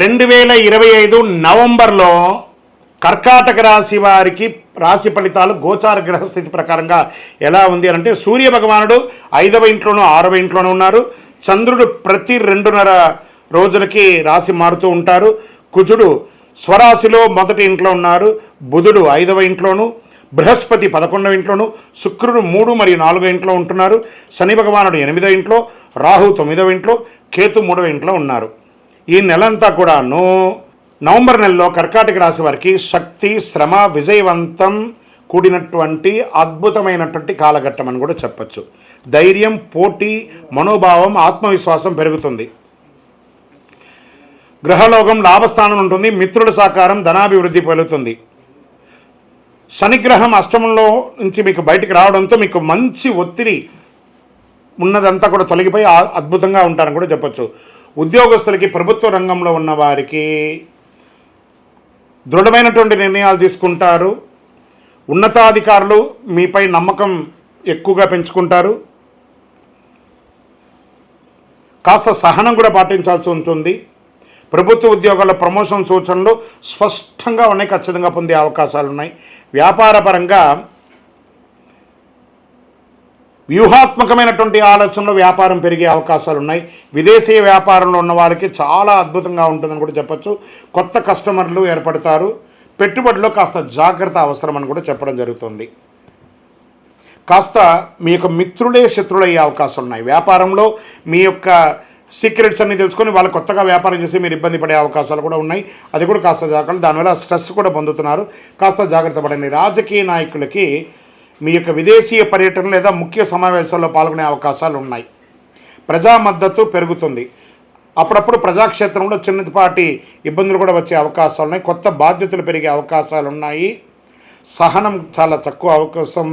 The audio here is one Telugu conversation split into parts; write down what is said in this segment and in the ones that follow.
రెండు వేల ఇరవై ఐదు నవంబర్లో కర్కాటక రాశి వారికి రాశి ఫలితాలు గోచార గ్రహస్థితి ప్రకారంగా ఎలా ఉంది అని అంటే సూర్య భగవానుడు ఐదవ ఇంట్లోనూ ఆరవ ఇంట్లోనూ ఉన్నారు. చంద్రుడు ప్రతి రెండున్నర రోజులకి రాశి మారుతూ ఉంటారు. కుజుడు స్వరాశిలో మొదటి ఇంట్లో ఉన్నారు. బుధుడు ఐదవ ఇంట్లోను బృహస్పతి పదకొండవ ఇంట్లోను శుక్రుడు మూడు మరియు నాలుగో ఇంట్లో ఉంటున్నారు. శని భగవానుడు ఎనిమిదవ ఇంట్లో రాహు తొమ్మిదవ ఇంట్లో కేతు మూడవ ఇంట్లో ఉన్నారు. ఈ నెలంతా కూడాను నవంబర్ నెలలో కర్కాటక రాశి వారికి శక్తి శ్రమ విజయవంతం కూడినటువంటి అద్భుతమైనటువంటి కాలఘట్టం అని కూడా చెప్పచ్చు. ధైర్యం పోటీ మనోభావం ఆత్మవిశ్వాసం పెరుగుతుంది. గ్రహలోకం లాభస్థానం ఉంటుంది మిత్రుల సహకారం ధనాభివృద్ధి పెరుగుతుంది. శనిగ్రహం అష్టమంలో నుంచి మీకు బయటికి రావడంతో మీకు మంచి ఒత్తిడి ఉన్నదంతా కూడా తొలగిపోయి అద్భుతంగా ఉంటారని కూడా చెప్పొచ్చు. ఉద్యోగస్తులకి ప్రభుత్వ రంగంలో ఉన్న వారికి దృఢమైనటువంటి నిర్ణయాలు తీసుకుంటారు. ఉన్నతాధికారులు మీపై నమ్మకం ఎక్కువగా పెంచుకుంటారు. కాస్త సహనం కూడా పాటించాల్సి ఉంటుంది. ప్రభుత్వ ఉద్యోగాల ప్రమోషన్ సూచనలు స్పష్టంగా ఉన్నాయి ఖచ్చితంగా పొందే అవకాశాలు ఉన్నాయి. వ్యాపార పరంగా వ్యూహాత్మకమైనటువంటి ఆలోచనలో వ్యాపారం పెరిగే అవకాశాలు ఉన్నాయి విదేశీ వ్యాపారంలో ఉన్న వారికి చాలా అద్భుతంగా ఉంటుందని కూడా చెప్పచ్చు. కొత్త కస్టమర్లు ఏర్పడతారు. పెట్టుబడిలో కాస్త జాగ్రత్త అవసరం అని కూడా చెప్పడం జరుగుతుంది. కాస్త మీ యొక్క మిత్రులే శత్రులయ్యే అయ్యే అవకాశాలు ఉన్నాయి వ్యాపారంలో మీ యొక్క సీక్రెట్స్ అన్ని తెలుసుకొని వాళ్ళు కొత్తగా వ్యాపారం చేసి మీరు ఇబ్బంది పడే అవకాశాలు కూడా ఉన్నాయి. అది కూడా కాస్త జాగ్రత్త. దానివల్ల స్ట్రెస్ కూడా పొందుతున్నారు. కాస్త జాగ్రత్త పడండి. రాజకీయ నాయకులకి మీ యొక్క విదేశీయ పర్యటన లేదా ముఖ్య సమావేశాల్లో పాల్గొనే అవకాశాలు ఉన్నాయి. ప్రజా మద్దతు పెరుగుతుంది. అప్పుడప్పుడు ప్రజాక్షేత్రంలో చిన్నపాటి ఇబ్బందులు కూడా వచ్చే అవకాశాలు ఉన్నాయి. కొత్త బాధ్యతలు పెరిగే అవకాశాలు ఉన్నాయి. సహనం చాలా తక్కువ అవకాశం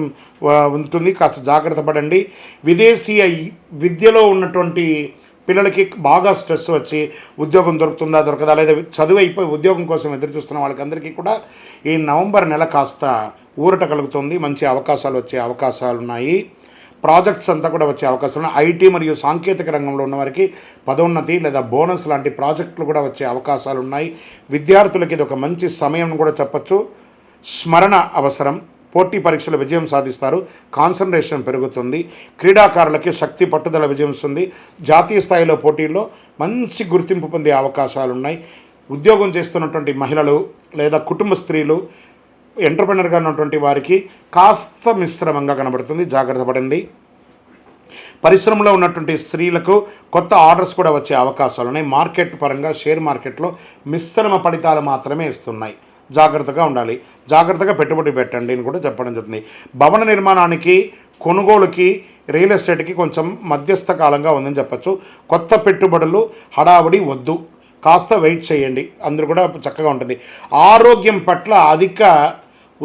ఉంటుంది. కాస్త జాగ్రత్త పడండి. విదేశీయ విద్యలో ఉన్నటువంటి పిల్లలకి బాగా స్ట్రెస్ వచ్చి ఉద్యోగం దొరుకుతుందా దొరకదా లేదా చదువు అయిపోయి ఉద్యోగం కోసం ఎదురు చూస్తున్న వాళ్ళకందరికీ కూడా ఈ నవంబర్ నెల కాస్త ఊరట కలుగుతుంది. మంచి అవకాశాలు వచ్చే అవకాశాలు ఉన్నాయి ప్రాజెక్ట్స్ అంతా కూడా వచ్చే అవకాశం ఉన్నాయి. ఐటీ మరియు సాంకేతిక రంగంలో ఉన్న వారికి పదోన్నతి లేదా బోనస్ లాంటి ప్రాజెక్టులు కూడా వచ్చే అవకాశాలు ఉన్నాయి విద్యార్థులకి ఇది ఒక మంచి సమయం కూడా చెప్పచ్చు. స్మరణ అవసరం. పోటీ పరీక్షల విజయం సాధిస్తారు. కాన్సన్ట్రేషన్ పెరుగుతుంది. క్రీడాకారులకి శక్తి పట్టుదల విజయం వస్తుంది. జాతీయ స్థాయిలో పోటీల్లో మంచి గుర్తింపు పొందే అవకాశాలు ఉన్నాయి ఉద్యోగం చేస్తున్నటువంటి మహిళలు లేదా కుటుంబ స్త్రీలు ఎంటర్ప్రినర్గా ఉన్నటువంటి వారికి కాస్త మిశ్రమంగా కనబడుతుంది. జాగ్రత్త పడండి. పరిశ్రమలో ఉన్నటువంటి స్త్రీలకు కొత్త ఆర్డర్స్ కూడా వచ్చే అవకాశాలు ఉన్నాయి. మార్కెట్ పరంగా షేర్ మార్కెట్లో మిశ్రమ ఫలితాలు మాత్రమే ఇస్తున్నాయి. జాగ్రత్తగా ఉండాలి. జాగ్రత్తగా పెట్టుబడి పెట్టండి అని కూడా చెప్పడం జరుగుతుంది. భవన నిర్మాణానికి కొనుగోలుకి రియల్ ఎస్టేట్కి కొంచెం మధ్యస్థ కాలంగా ఉందని చెప్పచ్చు. కొత్త పెట్టుబడులు హడావుడి వద్దు. కాస్త వెయిట్ చేయండి. అందరూ కూడా చక్కగా ఉంటుంది. ఆరోగ్యం పట్ల అధిక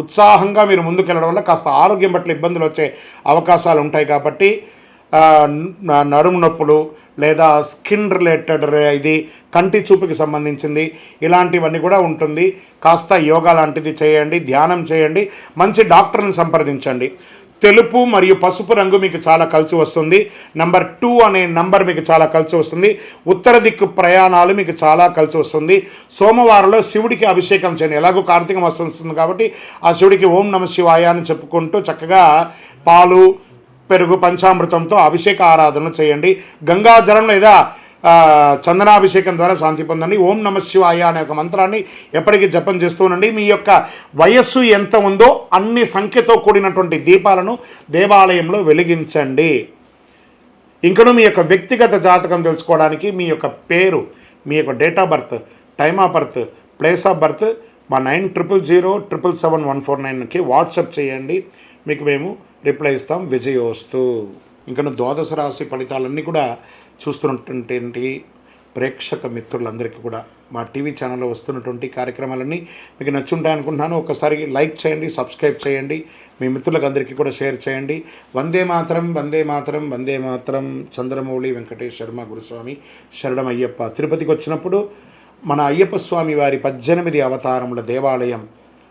ఉత్సాహంగా మీరు ముందుకెళ్ళడం వల్ల కాస్త ఆరోగ్యం పట్ల ఇబ్బందులు వచ్చే అవకాశాలు ఉంటాయి కాబట్టి నడుము నొప్పులు లేదా స్కిన్ రిలేటెడ్ ఇది కంటి చూపుకి సంబంధించింది ఇలాంటివన్నీ కూడా ఉంటుంది. కాస్త యోగా లాంటిది చేయండి ధ్యానం చేయండి మంచి డాక్టర్ని సంప్రదించండి. తెలుపు మరియు పసుపు రంగు మీకు చాలా కలిసి వస్తుంది. నంబర్ టూ అనే నంబర్ మీకు చాలా కలిసి వస్తుంది. ఉత్తర దిక్కు ప్రయాణాలు మీకు చాలా కలిసి వస్తుంది. సోమవారంలో శివుడికి అభిషేకం చేయండి. ఎలాగో కార్తీక మాసం వస్తుంది కాబట్టి ఆ శివుడికి ఓం నమ శివాయ అని చెప్పుకుంటూ చక్కగా పాలు పెరుగు పంచామృతంతో అభిషేక ఆరాధన చేయండి. గంగాజలం లేదా చందనాభిషేకం ద్వారా శాంతి పొందండి. ఓం నమ శివాయ అనే ఒక మంత్రాన్ని ఎప్పటికీ జపం చేస్తూ ఉండండి. మీ యొక్క వయస్సు ఎంత ఉందో అన్ని సంఖ్యతో కూడినటువంటి దీపాలను దేవాలయంలో వెలిగించండి. ఇంకను మీ యొక్క వ్యక్తిగత జాతకం తెలుసుకోవడానికి మీ యొక్క పేరు మీ యొక్క date of birth time of birth place of birth మా nine triple zero triple seven one four నైన్కి వాట్సప్ చేయండి. మీకు మేము రిప్లై ఇస్తాం. విజయోస్తు. ఇంకను ద్వాదశ రాశి ఫలితాలన్నీ కూడా చూస్తున్నటువంటి ప్రేక్షక మిత్రులందరికీ కూడా మా టీవీ ఛానల్లో వస్తున్నటువంటి కార్యక్రమాలన్నీ మీకు నచ్చుంటాయి అనుకుంటున్నాను. ఒకసారి లైక్ చేయండి సబ్స్క్రైబ్ చేయండి మీ మిత్రులకు అందరికీ కూడా షేర్ చేయండి. వందే మాత్రం వందే మాత్రం వందే మాత్రం చంద్రమౌళి వెంకటేష్ శర్మ గురుస్వామి శరణం అయ్యప్ప తిరుపతికి వచ్చినప్పుడు మన అయ్యప్ప స్వామి వారి పద్దెనిమిది అవతారముల దేవాలయం